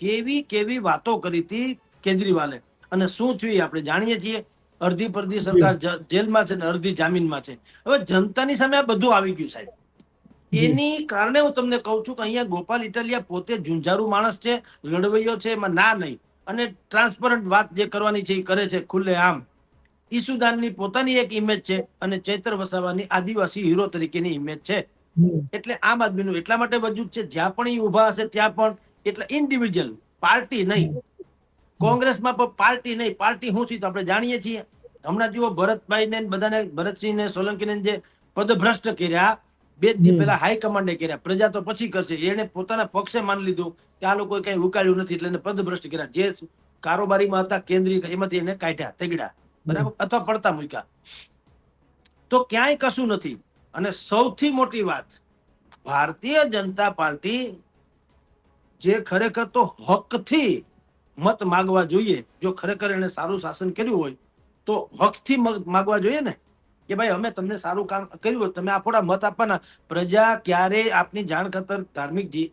કેવી કેવી વાતો કરી હતી કેજરીવાલે? અને શું થયું એ આપણે જાણીએ છીએ. અડધી પરધી સરકાર જેલમાં છે ને અડધી જામીનમાં છે. હવે જનતાની સામે આ બધું આવી ગયું સાહેબ. એની કારણે હું તમને કહું છું કે અહીંયા ગોપાલ ઇટાલિયા પોતે ઝુંઝારુ માણસ છે લડવૈયો છે એમાં ના નહીં. અને ટ્રાન્સપરન્ટ વાત જે કરવાની છે એ કરે છે ખુલ્લે આમ. ઈસુદાનની પોતાની એક ઇમેજ છે અને ચૈત્ર વસાવાની આદિવાસી હીરો તરીકેની ઇમેજ છે. એટલે આમ આદમીનું એટલા માટે વજૂદ છે જ્યાં પણ એ ઊભા હશે ત્યાં પણ એટલે ઇન્ડિવિજ્યુઅલ પાર્ટી નહીં. કોંગ્રેસમાં પણ પાર્ટી નહીં. પાર્ટી શું છે તો આપણે જાણીએ છીએ. હમણાં જુઓ ભરતભાઈ ને બધાને ભરતસિંહ ને સોલંકી ને જે પદભ્રષ્ટ કર્યા બે દી હમ. હાઈકમાન્ડે કર્યા. પ્રજા તો પછી કરશે. એને પોતાના પક્ષે માની લીધું કે આ લોકોએ કઈ ઉકાળ્યું નથી એટલે એને પદભ્રષ્ટ કર્યા. જે કારોબારીમાં હતા કેન્દ્રીય એમાંથી એને કાઢ્યા તેગડા બરાબર? અથવા પડતા મૂક્યા. તો ક્યાંય કશું નથી. અને સૌથી મોટી વાત ભારતીય જનતા પાર્ટી જે ખરેખર તો હકથી મત માગવા જોઈએ જો ખરેખર એને સારું શાસન કર્યું હોય તો હકથી મત માગવા જોઈએ ને? કે ભાઈ અમે તમને સારું કામ કર્યું હોય તમે આપણા મત આપવાના. પ્રજા ક્યારે આપની જાણ ખાતર ધાર્મિકજી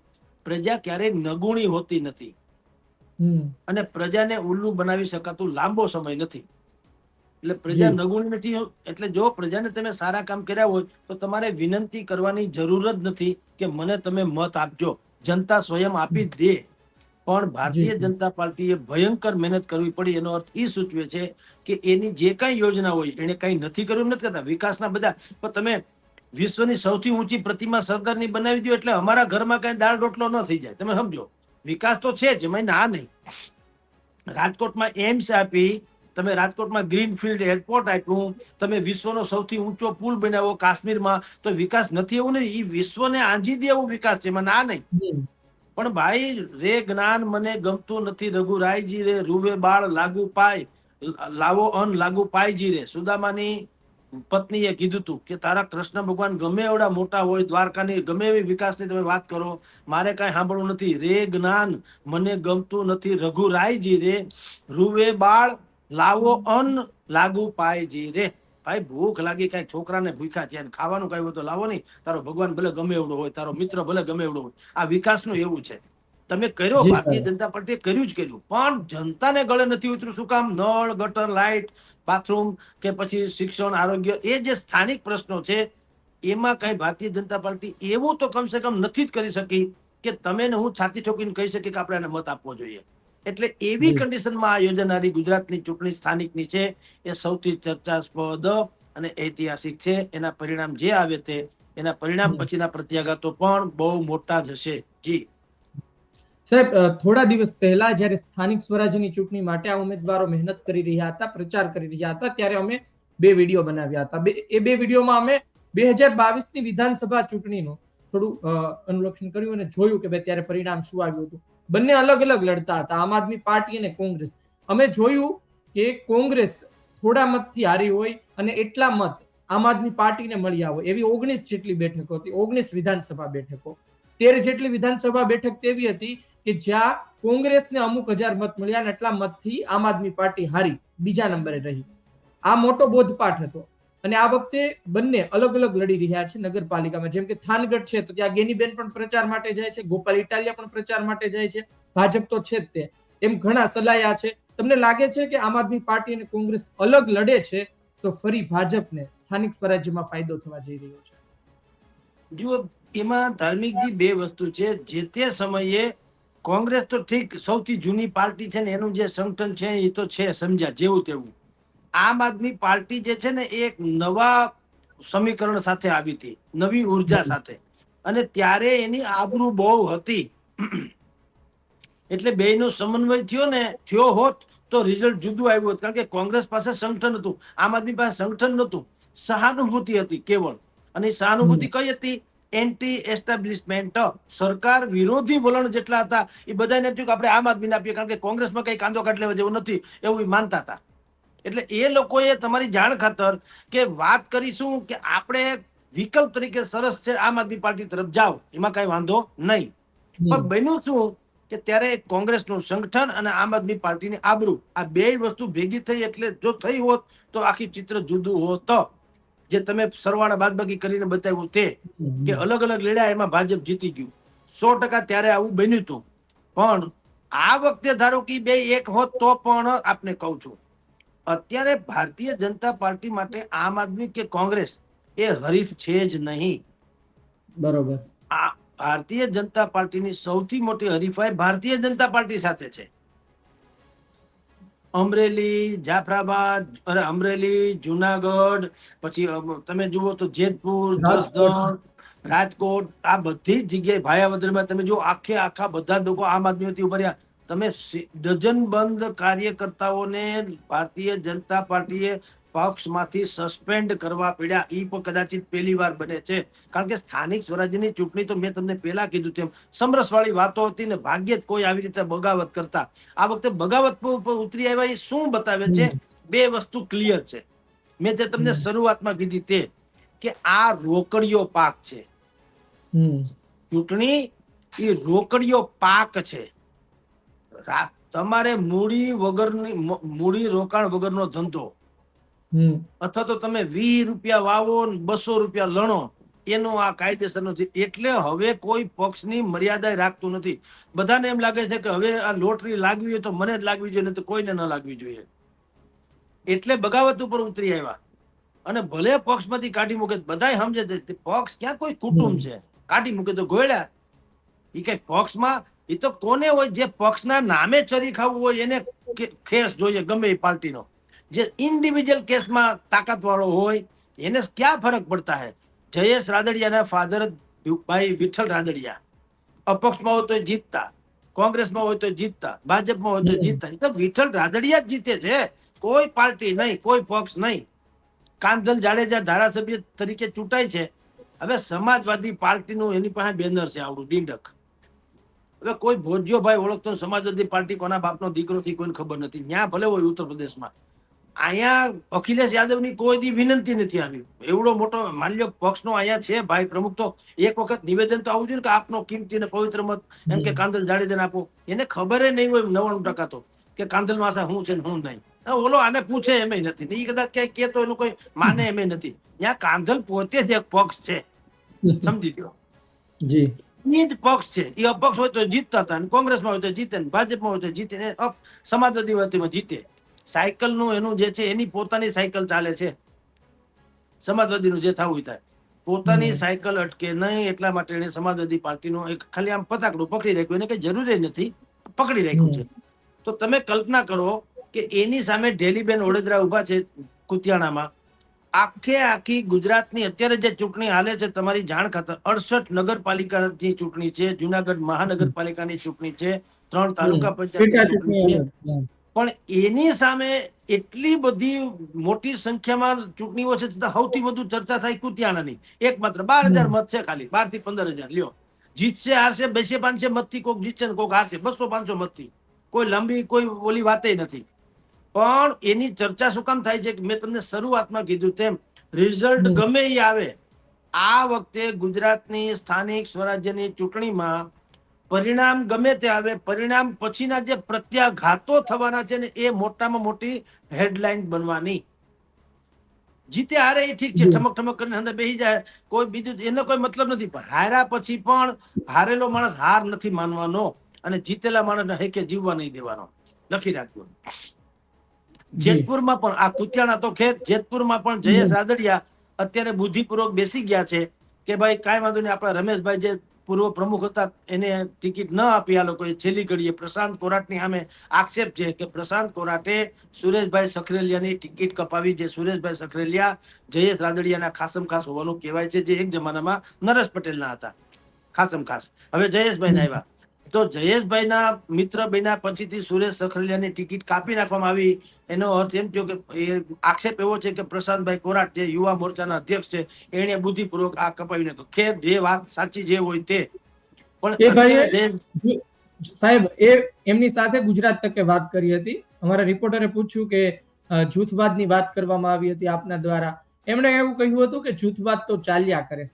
પ્રજા ક્યારેય નગુણી હોતી નથી. અને પ્રજાને ઉલ્લુ બનાવી શકાતું લાંબો સમય નથી. એટલે પ્રજા નગુણી નથી એટલે જો પ્રજાને તમે સારા કામ કર્યા હોય તો તમારે વિનંતી કરવાની જરૂર જ નથી કે મને તમે મત આપજો. જનતા સ્વયં આપી દે. પણ ભારતીય. જનતા પાર્ટીએ ભયંકર મહેનત કરવી પડી. એનો અર્થ એ સૂચવે છે કે એની જે કાંઈ યોજના હોય એને કાંઈ નથી કર્યું નથી કરતા. વિકાસના બધા પણ તમે વિશ્વની સૌથી ઊંચી પ્રતિમા સરદારની બનાવી દો એટલે અમારા ઘરમાં કાંઈ દાળ રોટલો ન થઈ જાય. તમે સમજો. વિકાસ તો છે જ એમાં ના નહીં. રાજકોટમાં એમ્સ આપી તમે રાજકોટમાં ગ્રીનફિલ્ડ એરપોર્ટ આપ્યું તમે વિશ્વનો સૌથી ઊંચો પુલ બનાવ્યો કાશ્મીરમાં તો વિકાસ નથી એવું નહીં એ વિશ્વને આંજી દે એવું વિકાસ છે મને આ નહીં. પણ ભાઈ રે જ્ઞાન મને ગમતું નથી રઘુરાયજી રે રૂવે બાળ લાગુ પાય લાવો અન લાગુ પાયજી રે. સુદામાની પત્નીએ કીધું તું કે તારા કૃષ્ણ ભગવાન ગમે એવડા મોટા હોય દ્વારકાની ગમે એવી વિકાસની તમે વાત કરો મારે કાંઈ સાંભળવું નથી. રે જ્ઞાન મને ગમતું નથી રઘુરાયજી રે રૂવે બાળ લાવો અન્ન લાગુ પાયજી રે ભાઈ ભૂખ લાગી કઈ છોકરાને ભૂખ્યા થયા ને ખાવાનું કઈ હોય તો લાવો નહીં. તારો ભગવાન ભલે ગમે એવડો હોય તારો મિત્ર ભલે ગમે એવડો હોય. આ વિકાસનું એવું છે. તમે કર્યો ભારતીય જનતા પાર્ટીએ કર્યું જ કર્યું. પણ જનતાને ગળે નથી ઉતર્યું. શું કામ? નળ ગટર લાઇટ બાથરૂમ કે પછી શિક્ષણ આરોગ્ય એ જે સ્થાનિક પ્રશ્નો છે એમાં કઈ ભારતીય જનતા પાર્ટી એવું તો કમસે કમ નથી જ કરી શકી કે તમે ને હું છાતી ઠોકીને કહી શકીએ કે આપણે એને મત આપવો જોઈએ. એટલે એવી કન્ડિશનમાં આ યોજાનારી ગુજરાતની ચૂંટણી સ્થાનિકની છે એ સૌથી ચર્ચાસ્પદ અને ઐતિહાસિક છે. એના પરિણામ જે આવે તે એના પરિણામ પછીના પ્રત્યાઘાતો પણ બહુ મોટા જશે જી. સાહેબ થોડા દિવસ પહેલા જ્યારે સ્થાનિક સ્વરાજ્યની ચૂંટણી માટે આ ઉમેદવારો મહેનત કરી રહ્યા હતા પ્રચાર કરી રહ્યા હતા ત્યારે અમે બે વીડિયો બનાવ્યા હતા. બે- એ બે વિડીયોમાં અમે બે હજાર બાવીસની વિધાનસભા ચૂંટણીનું થોડું અનુલક્ષણ કર્યું અને જોયું કે ભાઈ ત્યારે પરિણામ શું આવ્યું હતું. બંને અલગ અલગ લડતા હતા, આમ આદમી પાર્ટી અને કોંગ્રેસ. અમે જોયું કે કોંગ્રેસ થોડા મતથી હારી હોય અને એટલા મત આમ આદમી પાર્ટીને મળ્યા હોય. એવી ઓગણીસ જેટલી બેઠકો હતી, ઓગણીસ વિધાનસભા બેઠકો. તેર જેટલી વિધાનસભા બેઠક તેવી હતી કે જ્યાં કોંગ્રેસને અમુક હજાર મત મળ્યા અને એટલા મતથી આમ આદમી પાર્ટી હારી, બીજા નંબરે રહી. આ મોટો બોધપાઠ હતો. અને આ વખતે બંને અલગ અલગ લડી રહ્યા છે નગરપાલિકામાં. જેમ કે થાનગઢ છે તો ત્યાં ગેનીબેન પણ પ્રચાર માટે જાય છે, ગોપાલ ઇટાલિયા પણ પ્રચાર માટે જાય છે, ભાજપ તો છે જ તે. એમ ઘણા સલાયા છે. તમને લાગે છે કે આમ આદમી પાર્ટી અને કોંગ્રેસ અલગ લડે છે? તો ફરી ભાજપને સ્થાનિક સ્વરાજ્યમાં ફાયદો થવા જઈ રહ્યો છે. જુઓ, એમાં ધાર્મિકજી બે વસ્તુ છે. જે તે સમયે કોંગ્રેસ તો ઠીક સૌથી જૂની પાર્ટી છે ને એનું જે સંગઠન છે એ તો છે સમજ્યા, જેવું તેવું. આમ આદમી પાર્ટી જે છે ને એ એક નવા સમીકરણ સાથે આવી હતી નવી ઊર્જા સાથે. અને ત્યારે એની આબરૂ બહુ હતી. એટલે બે નો સમન્વય થયો ને થયો હોત તો રિઝલ્ટ જુદું આવ્યું હોત. કારણ કે કોંગ્રેસ પાસે સંગઠન હતું આમ આદમી પાસે સંગઠન નહોતું. સહાનુભૂતિ હતી કેવળ. અને સહાનુભૂતિ કઈ હતી? એન્ટી એસ્ટાબ્લિશમેન્ટ સરકાર વિરોધી વલણ જેટલા હતા એ બધાને એમ થયું કે આપણે આમ આદમીને આપીએ કારણ કે કોંગ્રેસમાં કઈ કાંદો કાઢ લેવા જેવું નથી એવું એ માનતા હતા. એટલે એ લોકોએ તમારી જાણ ખાતર કે વાત કરીશું કે આપણે વિકલ્પ તરીકે સરસ છે આમ આદમી પાર્ટી તરફ જાઓ. એમાં કઈ વાંધો નહીં. પણ બન્યું શું કે ત્યારે કોંગ્રેસનું સંગઠન અને આમ આદમી પાર્ટીની આબરૂ આ બે વસ્તુ ભેગી થઈ એટલે જો થઈ હોત તો આખી ચિત્ર જુદું હોત. જે તમે સરવાળા બાદબાકી કરીને બતાવ્યું તે કે અલગ અલગ લડ્યા એમાં ભાજપ જીતી ગયું. સો ટકા ત્યારે આવું બન્યું હતું. પણ આ વખતે ધારો કે બે એક હોત તો પણ આપને કહું છું. અત્યારે ભારતીય જનતા પાર્ટી માટે આમ આદમી કે કોંગ્રેસ એ હરીફ છે જ નહીં. બરોબર. આ ભારતીય જનતા પાર્ટીની સૌથી મોટી હરીફાઈ ભારતીય જનતા પાર્ટી સાથે છે. અમરેલી જાફરાબાદ અરે અમરેલી જુનાગઢ પછી તમે જુઓ તો જેતપુર રાજકોટ. જસદણ રાજકોટ આ બધી જ જગ્યાએ ભાયાવદરમાં તમે જો આખે આખા બધા લોકો આમ આદમીથી ઊભા રહ્યા. તમે સી- ડઝન બંધ કાર્યકર્તાઓને ભારતીય જનતા પાર્ટીએ પક્ષમાંથી સસ્પેન્ડ કરવા પડ્યા. ઈ પણ કદાચિત પહેલી વાર બને છે. કારણ કે સ્થાનિક સ્વરાજ્યની ચૂંટણી તો મેં તમને પહેલા કીધું તેમ સમરસવાળી વાતો હતી ને ભાગ્યે જ કોઈ આવી રીતે બગાવત કરતા. આ વખતે બગાવત પર ઉપર ઉતરી આવ્યા એ શું બતાવે છે? બે વસ્તુ ક્લિયર છે. મેં જે તમને શરૂઆતમાં કીધી તે કે આ રોકડીયો પાક છે. હમ. ચૂંટણી એ રોકડીયો પાક છે. તમારે મૂડી વગરની મૂડી રોકાણ વગરનો ધંધો. અથવા તો તમે વીસ રૂપિયા વાવો બસો રૂપિયા લણો એનો આ કાયદેસર નથી. એટલે હવે કોઈ પક્ષની મર્યાદા રાખતું નથી. બધાને એમ લાગે છે કે હવે આ લોટરી લાગવી હોય તો મને જ લાગવી જોઈએ તો કોઈને ન લાગવી જોઈએ. એટલે બગાવત ઉપર ઉતરી આવ્યા. અને ભલે પક્ષમાંથી કાઢી મૂકે બધાય સમજે છે પક્ષ ક્યાં કોઈ કુટુંબ છે? કાઢી મૂકે તો ગોળ્યા એ કઈ પક્ષમાં એ તો કોને હોય? જે પક્ષના નામે ચરી ખાવું હોય એને કેસ જોઈએ, ગમે એ પાર્ટીનો. જે ઇન્ડિવિજ્યુઅલ કેસમાં તાકાત વાળો હોય, એને ક્યાં ફરક પડતા હે? જયેશ રાદડિયાના ફાધર ભાઈ વિઠ્ઠલ રાદડિયા. અપક્ષમાં હોય તો જીતતા, કોંગ્રેસમાં હોય તો જીતતા, ભાજપમાં હોય તો જીતતા. એ તો વિઠ્ઠલ રાદડિયા જ જીતે છે. કોઈ પાર્ટી નહીં, કોઈ પક્ષ નહીં. કાંધલ જાડેજા ધારાસભ્ય તરીકે ચૂંટાય છે. હવે સમાજવાદી પાર્ટીનું એની પાસે બેનર છે આવડું, ડીંડક. હવે કોઈ ભોજ્યો ભાઈ ઓળખતો સમાજવાદી પાર્ટી કોના બાપનો દીકરો થી કોઈને ખબર નથી. ત્યાં ભલે હોય ઉત્તર પ્રદેશમાં. અહીંયા અખિલેશ યાદવની કોઈ દી વિનંતી નથી આવી. એવડો મોટો માની લો પક્ષનો અહીંયા છે ભાઈ પ્રમુખ તો એક વખત નિવેદન તો આવું જોઈએ કે આપનો કિંમતી ને પવિત્ર મત એમ કે કાંદલ જાડેજાને આપો. એને ખબર નહીં હોય નવ્વાણું ટકા તો કે કાંદલ માસા હું છે ને હું નહીં. ઓલો આને પૂછે એમ નથી. ને એ કદાચ ક્યાંય કે તો એનું કોઈ માને એમ નથી. ત્યાં કાંધલ પોતે જ એક પક્ષ છે. સમજી ગયો જી. એ જ પક્ષ છે. એ અપક્ષ હોય તો જીતતા હતા અને કોંગ્રેસમાં હોય તો જીતે ને ભાજપમાં હોય તો જીતે ને સમાજવાદી પાર્ટીમાં જીતે. સાયકલનું એનું જે છે એની પોતાની સાયકલ ચાલે છે. સમાજવાદીનું જે થવું થાય પોતાની સાયકલ અટકે નહીં એટલા માટે એને સમાજવાદી પાર્ટીનું એક ખાલી આમ પતાકડું પકડી રાખ્યું. એને કઈ જરૂરી નથી. પકડી રાખ્યું છે. તો તમે કલ્પના કરો કે એની સામે ઢેલીબેન વડોદરા ઊભા છે કુતિયાણામાં. આખે આખી ગુજરાતની અત્યારે જે ચૂંટણી હાલે છે તમારી જાણ ખાતર અડસઠ નગરપાલિકાની ચૂંટણી છે જુનાગઢ મહાનગરપાલિકાની ચૂંટણી છે ત્રણ તાલુકા ચૂંટણી પણ એની સામે એટલી બધી મોટી સંખ્યામાં ચૂંટણીઓ છે છતાં સૌથી વધુ ચર્ચા થાય કુતિયાણાની. એક માત્ર બાર હજાર મત છે ખાલી બારથી પંદર હજાર. લ્યો. જીતશે હારશે બેસે પાંચસે મતથી કોક જીતશે ને કોક હારશે. બસો પાંચસો મતથી. કોઈ લાંબી કોઈ ઓલી વાતે નથી. પણ એની ચર્ચા શું કામ થાય છે કે મેં તમને શરૂઆતમાં કીધું તેમ રિઝલ્ટ ગમે એ આવે આ વખતે ગુજરાતની સ્થાનિક સ્વરાજ્યની ચૂંટણીમાં પરિણામ ગમે તે આવે પરિણામ પછીના જે પ્રત્યાઘાતો થવાના છે ને એ મોટામાં મોટી હેડલાઇન બનવાની જીતે હારે એ ઠીક છે. ઠમક ઠમક કરીને અંદર બેસી જાય કોઈ બીજું એનો કોઈ મતલબ નથી પણ હાર્યા પછી પણ હારેલો માણસ હાર નથી માનવાનો અને જીતેલા માણસને હેકે જીવવા નહીં દેવાનો લખી રાખજો. જેતપુરમાં પણ આ કુતિયાણા તો ખેર જેતપુરમાં પણ જયેશ રાદડિયા અત્યારે બુદ્ધિપૂર્વક બેસી ગયા છે કે ભાઈ કાંઈ વાંધો નહીં આપણા રમેશભાઈ જે પૂર્વ પ્રમુખ હતા એને ટિકિટ ન આપી આ લોકોએ છેલ્લી ઘડીએ પ્રશાંત કોરાટની સામે આક્ષેપ છે કે પ્રશાંત કોરાટે સુરેશભાઈ સખરેલિયાની ટિકિટ કપાવી જે સુરેશભાઈ સખરેલિયા જયેશ રાદડિયાના ખાસમ ખાસ હોવાનું કહેવાય છે જે એક જમાનામાં નરેશ પટેલના હતા. ખાસમ ખાસ. હવે જયેશભાઈ આવ્યા. તો જયેશભાઈના મિત્ર બન્યા પછીથી સુરેશ સખરેલિયાની ટિકિટ કાપી નાખવામાં આવી. એનો અર્થ એમ થયો કે એ આક્ષેપ એવો છે કે પ્રશાંતભાઈ કોરાટ જે યુવા મોરચાના અધ્યક્ષ છે એણે બુદ્ધિપૂર્વક આ કપાવી નાખ્યો ખેર જે વાત સાચી જે હોય તે. પણ સાહેબ એ એમની સાથે ગુજરાત તકે વાત કરી હતી. અમારા રિપોર્ટરે પૂછ્યું કે જૂથવાદ જૂથવાદની વાત કરવામાં આવી હતી આપના દ્વારા. એમણે એવું કહ્યું હતું કે જૂથવાદ તો ચાલ્યા કરે.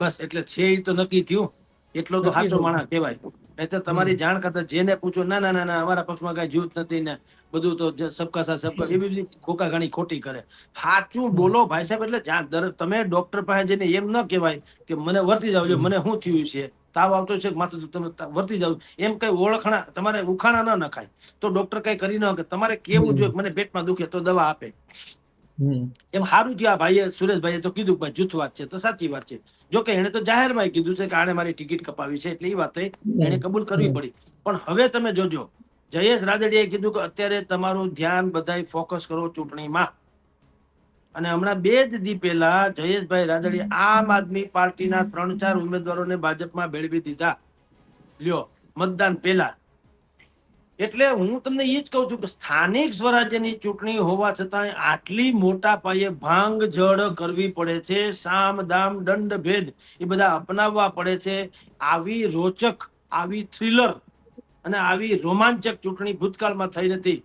બસ એટલે છે એ તો નક્કી થયું. એટલો તો સાચો માણસ કહેવાય. નહીં તો તમારી જાણ કરતા જેને પૂછો ના ના ના અમારા પક્ષમાં કઈ જૂથ નથી ને બધું તો સબકા સાથ સબકા એવી બધી ખોકા ઘણી ખોટી કરે. સાચું બોલો ભાઈ સાહેબ એટલે દર- તમે ડોક્ટર પાસે જઈને એમ ન કહેવાય કે મને વર્તી જાવ મને શું થયું છે? તાવ આવતો છે માથું તમે વર્તી જાવ. એમ કઈ ઓળખણા તમારે ઉખાણા ન નખાય. તો ડોક્ટર કઈ કરી ન કે તમારે કેવું જોઈએ મને પેટમાં દુખે તો દવા આપે. એમ સારું થયું આ ભાઈએ સુરેશભાઈએ તો કીધું કે ભાઈ જૂથ વાત છે તો સાચી વાત છે. જો કે એને તો જાહેરમાં કીધું છે કે આને મારી ટિકિટ કપાવી છે એટલે એ વાતે એને કબૂલ કરવી પડી. પણ હવે તમે જોજો જયેશ રાદડિયાએ કીધું કે અત્યારે તમારું ધ્યાન બધાય ફોકસ કરો ચૂંટણીમાં. અને હમણાં બે જ દી પહેલા જયેશભાઈ રાદડી આમ આદમી પાર્ટીના ત્રણ ચાર ઉમેદવારોને ભાજપમાં ભેળવી દીધા. લ્યો મતદાન પહેલા. એટલે હું તમને એ જ કહું છું કે સ્થાનિક સ્વરાજ્યની ચૂંટણી હોવા છતાં આટલી મોટા પાયે ભાંગ જળ કરવી પડે છે, સામ, દામ, દંડ, ભેદ, એ બધા અપનાવવા પડે છે. આવી રોચક, આવી થ્રિલર અને આવી રોમાંચક ચૂંટણી ભૂતકાળમાં થઈ નથી.